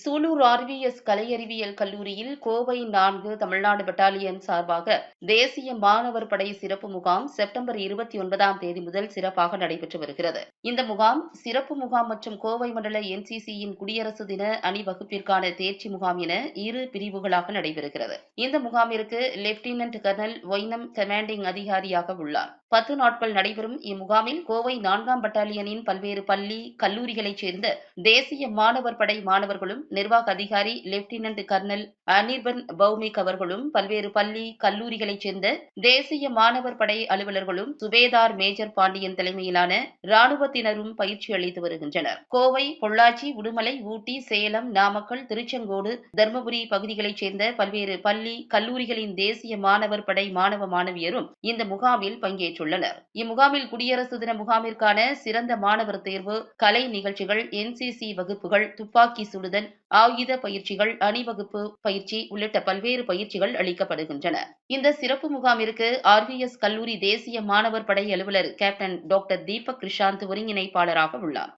Sulur RVS கலையறிவியல் கல்லூரியில் கோவை நான்கு Tamil Nadu battalion சார்பாக தேசிய மாணவர் படை சிறப்பு முகாம் செப்டம்பர் இருபத்தி ஒன்பதாம் தேதி முதல் சிறப்பாக நடைபெற்று வருகிறது. இந்த முகாம் சிறப்பு முகாம் மற்றும் கோவை மண்டல என்சிசியின் குடியரசு தின அணிவகுப்பிற்கான தேர்ச்சி முகாம் என இரு பிரிவுகளாக நடைபெறுகிறது. இந்த முகாமிற்கு லெப்டினன்ட் கர்னல் ஒய்னம் கமாண்டிங் அதிகாரியாக உள்ளார். பத்து நாட்கள் நடைபெறும் இம்முகாமில் கோவை நான்காம் பட்டாலியனின் பல்வேறு பள்ளி கல்லூரிகளைச் சேர்ந்த தேசிய மாணவர் படை மாணவர்களும் நிர்வாக அதிகாரி லெப்டினன்ட் கர்னல் அனிர்பன் பௌமிக் அவர்களும் பல்வேறு பள்ளி கல்லூரிகளைச் சேர்ந்த தேசிய மாணவர் படை அலுவலர்களும் சுபேதார் மேஜர் பாண்டியன் தலைமையிலான ராணுவத்தினரும் பயிற்சி அளித்து வருகின்றனர். கோவை பொள்ளாச்சி உடுமலை ஊட்டி சேலம் நாமக்கல் திருச்செங்கோடு தருமபுரி பகுதிகளைச் சேர்ந்த பல்வேறு பள்ளி கல்லூரிகளின் தேசிய மாணவர் படை மாணவ மாணவியரும் இந்த முகாமில் பங்கேற்றுள்ளனர். இம்முகாமில் குடியரசு தின முகாமிற்கான சிறந்த மாணவர் தேர்வு கலை நிகழ்ச்சிகள் என்சிசி வகுப்புகள் துப்பாக்கி சுடுதல் ஆயுத பயிற்சிகள் அணிவகுப்பு பயிற்சி உள்ளிட்ட பல்வேறு பயிற்சிகள் அளிக்கப்படுகின்றன. இந்த சிறப்பு முகாமிற்கு ஆர்விஎஸ் கல்லூரி தேசிய மாணவர் படை அலுவலர் கேப்டன் டாக்டர் தீபக் கிருஷாந்த் ஒருங்கிணைப்பாளராக உள்ளார்.